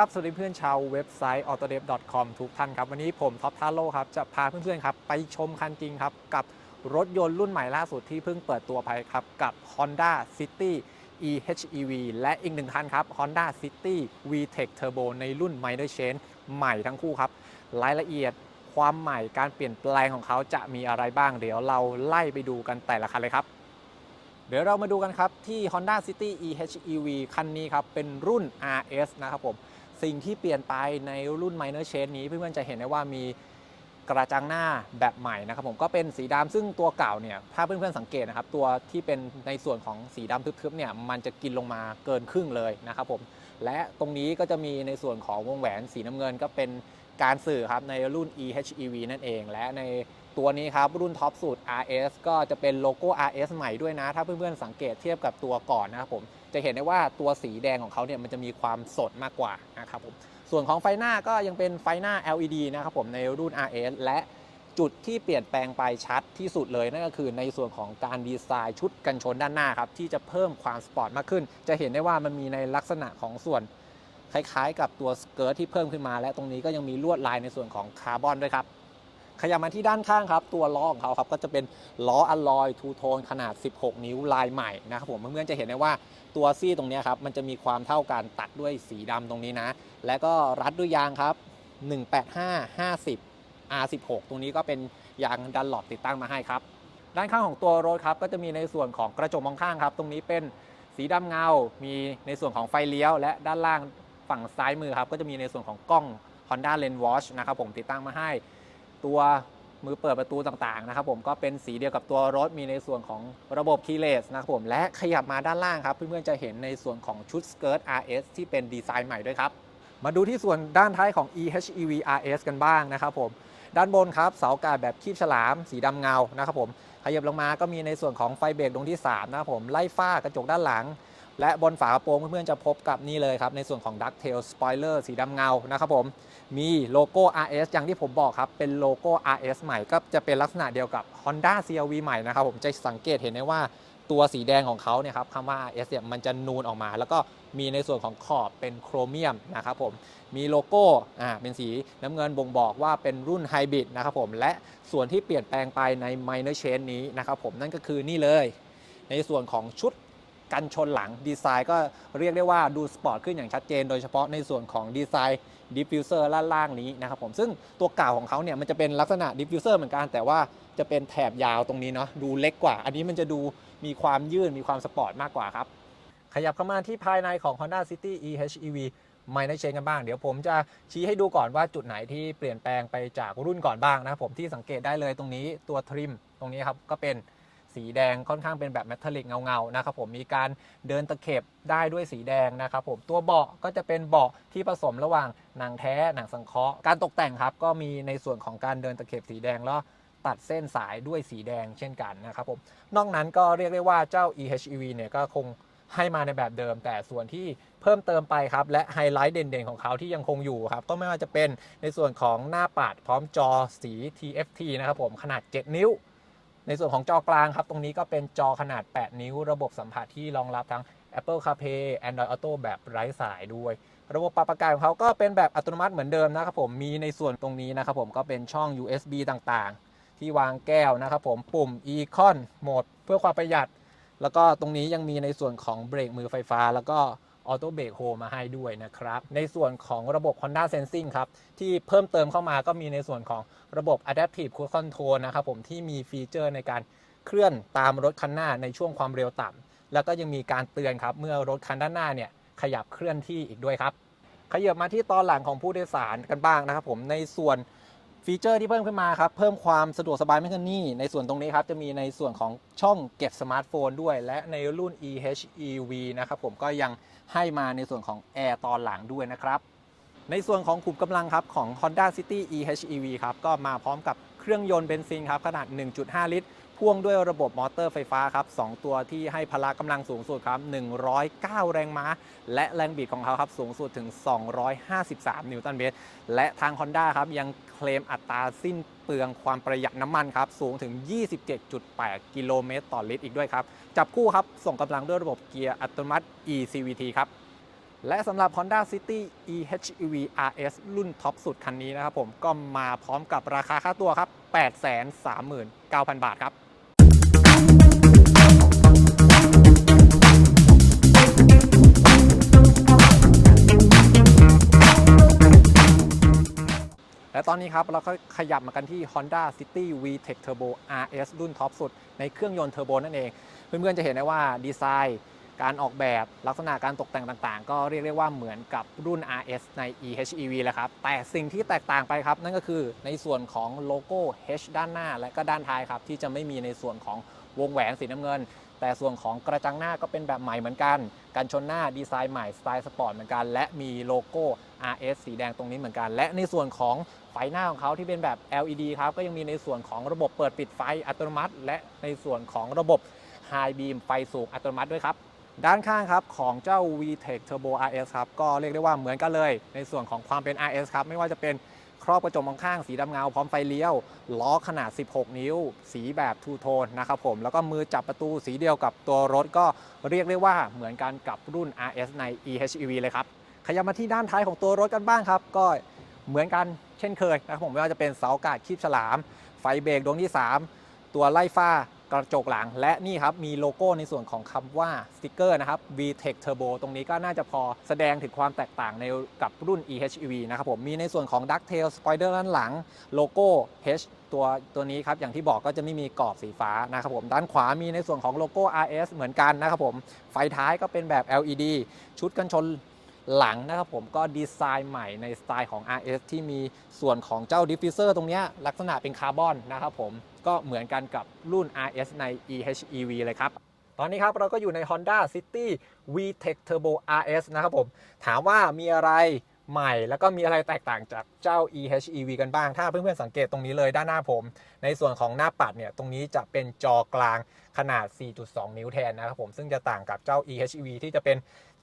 ครับ สวัสดีเพื่อนชาวเว็บไซต์ autodev.com ทุกท่านครับ วันนี้ผมท็อปทาโร่ครับ จะพาเพื่อนๆครับ ไปชมคันจริงครับ กับรถยนต์รุ่นใหม่ล่าสุดที่เพิ่งเปิดตัวไปครับ กับ Honda City EHEV และอีกหนึ่งคันครับ Honda City VTEC Turbo ในรุ่น Minor Change ใหม่ทั้งคู่ครับ รายละเอียดความใหม่การเปลี่ยนแปลงของเขาจะมีอะไรบ้าง เดี๋ยวเราไล่ไปดูกันแต่ละคันเลยครับเดี๋ยวเรามาดูกันครับ ที่ Honda City EHEV คันนี้ครับ เป็นรุ่น RS นะครับผม สิ่งที่เปลี่ยนไปในรุ่น Minor Change นี้เพื่อนๆจะเห็นได้ว่ามีกระจังหน้าแบบใหม่นะครับผมก็เป็นสีดำซึ่งตัวเก่าเนี่ยถ้าเพื่อนๆสังเกตนะครับตัวที่เป็นในส่วนของสีดำทึบๆเนี่ยมันจะกินลงมาเกินครึ่งเลยนะครับผมและตรงนี้ก็จะมีในส่วนของวงแหวนสีน้ำเงินก็เป็นการสื่อครับในรุ่น EHEV นั่นเอง และในตัวนี้ครับรุ่นท็อปสุด RS ก็จะเป็นโลโก้ RS ใหม่ด้วยนะ ถ้าเพื่อนๆสังเกตเทียบกับตัวก่อนนะครับผม จะเห็นได้ว่าตัวสีแดงของเขาเนี่ยมันจะมีความสดมากกว่านะครับผมส่วนของไฟหน้าก็ยังเป็นไฟหน้า LED นะครับผมในรุ่น RS และจุดที่เปลี่ยนแปลงไปชัดที่สุดเลยนั่นก็คือในส่วนของการดีไซน์ชุดกันชนด้านหน้าครับที่จะเพิ่มความสปอร์ตมากขึ้น จะเห็นได้ว่ามันมีในลักษณะของส่วนคล้ายๆ กับตัวสเกิร์ตที่เพิ่มขึ้นมา และตรงนี้ก็ยังมีลวดลายในส่วนของคาร์บอนด้วยครับ ขยับมาที่ด้านข้างครับ ตัวล้อของเขาครับก็จะเป็นล้ออะลอยทูโทนขนาด 16 นิ้วลายใหม่นะครับผมเพื่อนๆจะเห็นได้ว่าตัวซี่ตรงนี้ครับมันจะมีความเท่ากันตัดด้วยสีดำตรงนี้นะ และก็รัดด้วยยางครับ 185 50 R16 ตรงนี้ก็เป็นยางดันหลอดติดตั้งมาให้ครับ ด้านข้างของตัวรถครับก็จะมีในส่วนของกระจกมองข้างครับ ตรงนี้เป็นสีดำเงา มีในส่วนของไฟเลี้ยว และด้านล่างฝั่งซ้ายมือครับก็จะมีในส่วนของกล้อง Honda Lens Watch นะครับผมติดตั้งมาให้ ตัวมือเปิดประตูต่างๆนะครับผมก็เป็นสีเดียวกับตัวรถมีในส่วนของระบบ keyless นะครับผมและขยับมาด้านล่างครับ เพื่อนๆจะเห็นในส่วนของชุดสเกิร์ต RS ที่เป็นดีไซน์ใหม่ด้วยครับ มาดูที่ส่วนด้านท้ายของ EHEV RS กันบ้างนะครับผมด้านบนครับเสากาดแบบคีบฉลาม สีดำเงานะครับผมขยับลงมาก็มีในส่วนของไฟเบรกดวงที่3นะครับผมไล่ฝ้ากระจกด้านหลัง และบนฝากระโปรงเพื่อนๆจะพบกับนี่เลยครับ ในส่วนของ Ducktail Spoiler สีดำเงานะครับผมมีโลโก้ RS อย่างที่ผมบอกครับ เป็นโลโก้ RS ใหม่ก็จะเป็นลักษณะเดียวกับ Honda CRV ใหม่นะครับผมจะสังเกตเห็นได้ว่าตัวสีแดงของเขาเนี่ยครับคำว่า RS เนี่ยมันจะนูนออกมา แล้วก็มีในส่วนของขอบเป็นโครเมียมนะครับผมมีโลโก้อ่าเป็นสีน้ำเงินบ่งบอกว่าเป็นรุ่นไฮบริดนะครับผมและส่วนที่เปลี่ยนแปลงไปใน Minor Change นี้นะครับผมนั่นก็คือนี่เลย ในส่วนของชุด กันชนหลังดีไซน์ก็เรียกได้ว่าดูสปอร์ตขึ้นอย่างชัดเจน โดยเฉพาะในส่วนของดีไซน์ดิฟฟิวเซอร์ล่างๆนี้นะครับผมซึ่งตัวเก่าของเขาเนี่ยมันจะเป็นลักษณะดิฟฟิวเซอร์เหมือนกันแต่ว่าจะเป็นแถบยาวตรงนี้เนาะดูเล็กกว่า อันนี้มันจะดูมีความยืดมีความสปอร์ตมากกว่าครับ ขยับเข้ามาที่ภายในของ Honda City EHEV ไม่ได้เชนกันบ้าง เดี๋ยวผมจะชี้ให้ดูก่อนว่าจุดไหนที่เปลี่ยนแปลงไปจากรุ่นก่อนบ้างนะครับผมที่สังเกตได้เลยตรงนี้ตัวทริมตรงนี้ครับก็เป็น สีแดงค่อนข้างเป็นแบบเมทัลลิกเงาๆนะครับผมมีการเดินตะเข็บได้ด้วยสีแดงนะครับผมตัวเบาะก็จะเป็นเบาะที่ผสมระหว่างหนังแท้หนังสังเคราะห์การตกแต่งครับ ก็มีในส่วนของการเดินตะเข็บสีแดงแล้วตัดเส้นสายด้วยสีแดงเช่นกันนะครับผมนอกนั้นก็เรียกได้ว่าเจ้า EHEV เนี่ยก็คงให้มาในแบบเดิม แต่ส่วนที่เพิ่มเติมไปครับ และไฮไลท์เด่นๆ ของเขาที่ยังคงอยู่ครับ ก็ไม่ว่าจะเป็นในส่วนของหน้าปัดพร้อมจอสี TFT นะครับผมขนาด 7 นิ้ว ในส่วนของจอกลางครับ ตรงนี้ก็เป็นจอขนาด 8 นิ้ว ระบบสัมผัสที่รองรับทั้ง Apple CarPlay Android Auto แบบไร้สายด้วย ระบบปรับอากาศของเขาก็เป็นแบบอัตโนมัติเหมือนเดิมนะครับผมมีในส่วนตรงนี้นะครับผมก็เป็นช่อง USB ต่างๆ ที่วางแก้วนะครับผมปุ่ม Econ โหมด เพื่อความประหยัด แล้วก็ตรงนี้ยังมีในส่วนของเบรกมือไฟฟ้า แล้วก็ ออโต้เบรกโฮมาให้ด้วยนะครับ ในส่วนของระบบ Honda Sensing ครับ ที่เพิ่มเติมเข้ามาก็มีในส่วนของระบบ Adaptive Cruise Control นะครับผมที่มีฟีเจอร์ในการเคลื่อนตามรถคันหน้าในช่วงความเร็วต่ำแล้วก็ยังมีการเตือนครับ เมื่อรถคันด้านหน้าเนี่ยขยับเคลื่อนที่อีกด้วยครับ ขยับมาที่ตอนหลังของผู้โดยสารกันบ้างนะครับผมในส่วน ฟีเจอร์ที่เพิ่มขึ้นมาครับ เพิ่มความสะดวกสบายมากขึ้นนี่ ในส่วนตรงนี้ครับ จะมีในส่วนของช่องเก็บสมาร์ทโฟนด้วย และในรุ่น EHEV นะครับผมก็ยังให้มาในส่วนของแอร์ตอนหลังด้วยนะครับ ในส่วนของขุมกำลังครับของ Honda City EHEV ครับก็มาพร้อมกับเครื่องยนต์เบนซินครับขนาด 1.5 ลิตร พ่วงด้วยระบบมอเตอร์ไฟฟ้าครับ2ตัวที่ให้พละกำลังสูงสุดครับ 109 แรงม้า และแรงบิดของเขาครับสูงสุดถึง 253 นิวตันเมตร และทาง Honda ครับยังเคลมอัตราสิ้นเปลืองความประหยัดน้ำมันครับ สูงถึง 27.8 กิโลเมตรต่อลิตรอีกด้วยครับ จับคู่ครับ ส่งกำลังด้วยระบบเกียร์อัตโนมัติ eCVT ครับและสำหรับ Honda City eHEV RS รุ่นท็อปสุดคันนี้นะครับผมก็มาพร้อมกับราคาค่าตัวครับ 839,000 บาทครับ และตอนนี้ครับเราก็ขยับมากันที่ Honda City VTEC Turbo RS รุ่นท็อปสุด ในเครื่องยนต์เทอร์โบนั่นเอง เพื่อนๆจะเห็นได้ว่าดีไซน์การออกแบบลักษณะการตกแต่งต่างๆ ก็เรียกได้ว่าเหมือนกับรุ่น RS ใน eHEV แหละครับ แต่สิ่งที่แตกต่างไปครับ นั่นก็คือในส่วนของโลโก้ H ด้านหน้าและก็ด้านท้ายครับ ที่จะไม่มีในส่วนของวงแหวนสีน้ำเงิน แต่ส่วนของกระจังหน้าก็เป็นแบบใหม่เหมือนกันกันชนหน้าดีไซน์ใหม่สไตล์สปอร์ตเหมือนกัน และมีโลโก้ RS สีแดงตรงนี้เหมือนกัน และในส่วนของไฟหน้าของเขาที่เป็นแบบ LED ครับก็ยังมีในส่วนของระบบเปิดปิดไฟอัตโนมัติ และในส่วนของระบบ High Beam ไฟสูงอัตโนมัติด้วยครับด้านข้างครับของเจ้า VTEC Turbo RS ครับก็เรียกได้ว่าเหมือนกันเลย ในส่วนของความเป็น RS ครับไม่ว่าจะเป็นครอบกระจกมองข้างสีดำเงาพร้อมไฟเลี้ยวล้อขนาด 16 นิ้ว สีแบบทูโทนนะครับผม แล้วก็มือจับประตูสีเดียวกับตัวรถก็เรียกได้ว่าเหมือนกันกับรุ่น RS ใน eHEV เลยครับ ขยับมาที่ด้านท้ายของตัวรถกันบ้างครับ ก็เหมือนกันเช่นเคยนะครับผมไม่ว่าจะเป็นเสาอากาดคีบฉลาม ไฟเบรกดวงที่ 3 ตัวไล่ฟ้ากระจกหลัง และนี่ครับ มีโลโก้ในส่วนของคำว่าสติกเกอร์นะครับ VTEC Turbo ตรงนี้ก็น่าจะพอแสดงถึงความแตกต่างในกับรุ่น eHEV นะครับผม มีในส่วนของ Ducktail Spoiler ด้านหลัง โลโก้ H ตัวตัวนี้ครับ อย่างที่บอกก็จะไม่มีกรอบสีฟ้านะครับผม ด้านขวามีในส่วนของโลโก้ RS เหมือนกันนะครับผม ไฟท้ายก็เป็นแบบ LED ชุดกันชน หลังนะครับผมก็ดีไซน์ใหม่ในสไตล์ของ RS ที่มีส่วนของเจ้าดิฟฟิวเซอร์ตรงนี้ลักษณะเป็นคาร์บอนนะครับผมก็เหมือนกันกับรุ่น RS ใน eHEV เลยครับ ตอนนี้ครับเราก็อยู่ใน Honda City VTEC Turbo RS นะครับผม ถามว่ามีอะไรใหม่ แล้วก็มีอะไรแตกต่างจากเจ้า eHEV กันบ้าง ถ้าเพื่อนๆสังเกตตรงนี้เลยด้านหน้าผม ในส่วนของหน้าปัดเนี่ย ตรงนี้จะเป็นจอกลางขนาด 4.2 นิ้วแทนนะครับผม ซึ่งจะต่างกับเจ้า eHEV ที่จะเป็น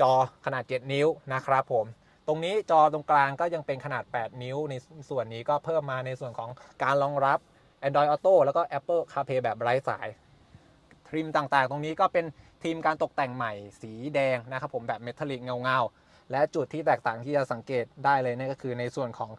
จอขนาด 7 นิ้วนะครับผม ตรงนี้จอตรงกลางก็ยังเป็นขนาด 8 นิ้ว ในส่วนนี้ก็เพิ่มมาในส่วนของการรองรับ Android Auto แล้วก็ Apple CarPlay แบบไร้สายทริมต่างๆ ตรงนี้ก็เป็นทีมการตกแต่งใหม่สีแดงนะครับผมแบบเมทัลลิกเงาๆ และจุดที่แตกต่างที่จะสังเกตได้เลยนั่นก็คือในส่วนของ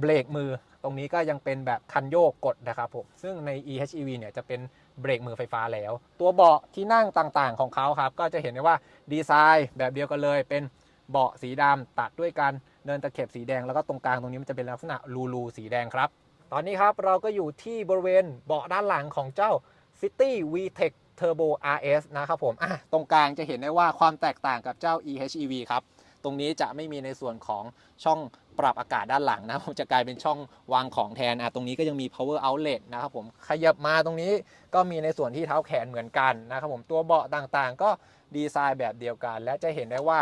เบรกมือ ตรงนี้ก็ยังเป็นแบบคันโยกกดนะครับผม ซึ่งใน eHEV เนี่ยจะเป็น เบรกมือไฟฟ้าแล้ว ตัวเบาะที่นั่งต่างๆของเขาครับ ก็จะเห็นได้ว่าดีไซน์แบบเดียวกันเลย เป็นเบาะสีดำตัดด้วยการเดินตะเข็บสีแดงแล้วก็ตรงกลางตรงนี้มันจะเป็นลักษณะรูรูๆสีแดงครับ ตอนนี้ครับเราก็อยู่ที่บริเวณเบาะด้านหลังของเจ้า City VTEC Turbo RS นะครับผมอะตรงกลางจะเห็นได้ว่าความแตกต่างกับเจ้า eHEV ครับ ตรงนี้จะไม่มีในส่วนของช่อง ปรับอากาศด้านหลังนะผมจะกลายเป็นช่องวางของแทนอะตรงนี้ก็ยังมี power outlet นะครับผมขยับมาตรงนี้ก็มีในส่วนที่เท้าแขนเหมือนกันนะครับผมตัวเบาะต่างๆ ก็ดีไซน์แบบเดียวกัน และจะเห็นได้ว่า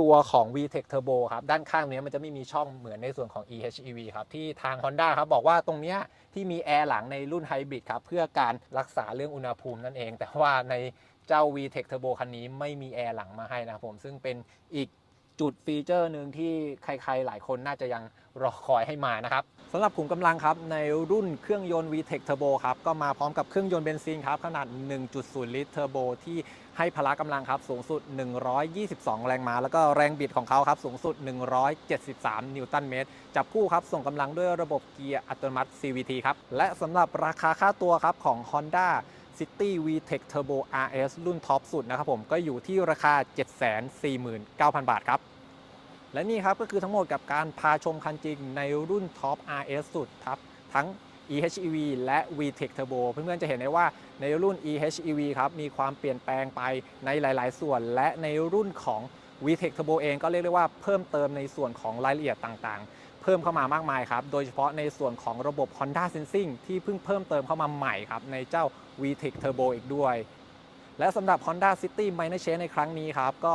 ตัวของ VTEC Turbo ครับ ด้านข้างเนี้ยมันจะไม่มีช่องเหมือนในส่วนของ eHEV ครับ ที่ทาง Honda ครับ บอกว่าตรงเนี้ยที่มีแอร์หลังในรุ่นไฮบริดครับ เพื่อการรักษาเรื่องอุณหภูมินั่นเอง แต่ว่าในเจ้า VTEC Turbo คันนี้ไม่มีแอร์หลังมาให้นะครับผม ซึ่งเป็นอีก จุดฟีเจอร์หนึ่งที่ใครๆ หลายคนน่าจะยังรอคอยให้มานะครับสำหรับขุมกำลังครับ ในรุ่นเครื่องยนต์ VTEC Turbo ครับ ก็มาพร้อมกับเครื่องยนต์เบนซินครับ ขนาด 1.0 ลิตรเทอร์โบที่ให้พละกำลังครับ สูงสุด 122 แรงม้า แล้วก็แรงบิดของเขาครับ สูงสุด 173 นิวตันเมตร จับคู่ครับ ส่งกำลังด้วยระบบเกียร์อัตโนมัติ CVT ครับ และสำหรับราคาค่าตัวครับของ Honda City VTEC Turbo RS รุ่นท็อปสุดนะครับผมก็อยู่ที่ราคา 749,000 บาทครับ และนี่ครับก็คือทั้งหมดกับการพาชมคันจริงในรุ่นท็อป RS สุดครับทั้ง eHEV และ VTEC Turbo เพื่อนๆจะเห็นได้ว่าในรุ่น eHEV ครับมีความเปลี่ยนแปลงไปในหลาย ๆ ส่วน และในรุ่นของ VTEC Turbo เองก็เรียกได้ว่าเพิ่มเติมในส่วนของรายละเอียดต่างๆ เพิ่มเข้ามามากมายครับ โดยเฉพาะในส่วนของระบบ Honda Sensing ที่เพิ่งเพิ่มเติมเข้ามาใหม่ครับในเจ้า VTEC Turbo อีกด้วย และสำหรับ Honda City Minor Change ในครั้งนี้ครับก็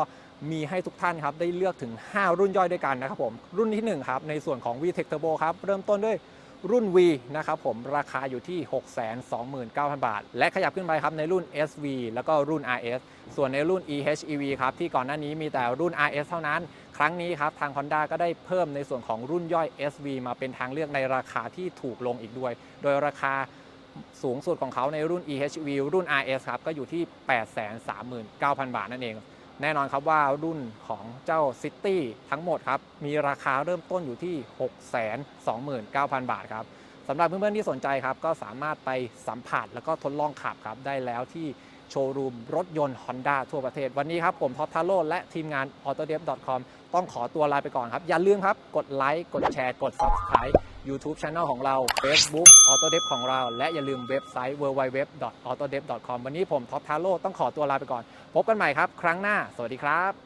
มีให้ทุกท่านครับได้เลือกถึง 5 รุ่นย่อยด้วยกันนะครับผม รุ่นที่ 1 ครับ ในส่วนของ VTEC Turbo ครับ เริ่มต้นด้วยรุ่น V นะครับผมราคาอยู่ที่ 629,000 บาท และขยับขึ้นไปครับในรุ่น SV แล้วก็รุ่น RS ส่วนในรุ่น eHEV ครับ ที่ก่อนหน้านี้มีแต่รุ่น RS เท่านั้น ครั้งนี้ครับ ทาง Honda ก็ได้เพิ่มในส่วนของรุ่นย่อย SV มาเป็นทางเลือกในราคาที่ถูกลงอีกด้วย โดยราคาสูงสุดของเขาในรุ่น eHEV รุ่น RS ครับก็อยู่ที่ 839,000 บาทนั่นเอง แน่นอนครับว่ารุ่นของเจ้า City ทั้งหมดครับ มีราคาเริ่มต้นอยู่ที่ 629,000 บาทครับสำหรับเพื่อนๆที่สนใจครับ ก็สามารถไปสัมผัสแล้วก็ทดลองขับครับ ได้แล้วที่โชว์รูมรถยนต์ Honda ทั่วประเทศ วันนี้ครับ ผมท็อปทาโร่และทีมงาน autodev.com ต้องขอตัวลาไปก่อนครับ อย่าลืมครับ กดไลค์กดแชร์กด subscribe YouTube Channel ของเรา Facebook Autodev ของเรา และอย่าลืมเว็บไซต์ www.autodev.com วันนี้ผมท็อปทาโร่ต้องขอตัวลาไปก่อน พบกันใหม่ครับ ครั้งหน้า สวัสดีครับ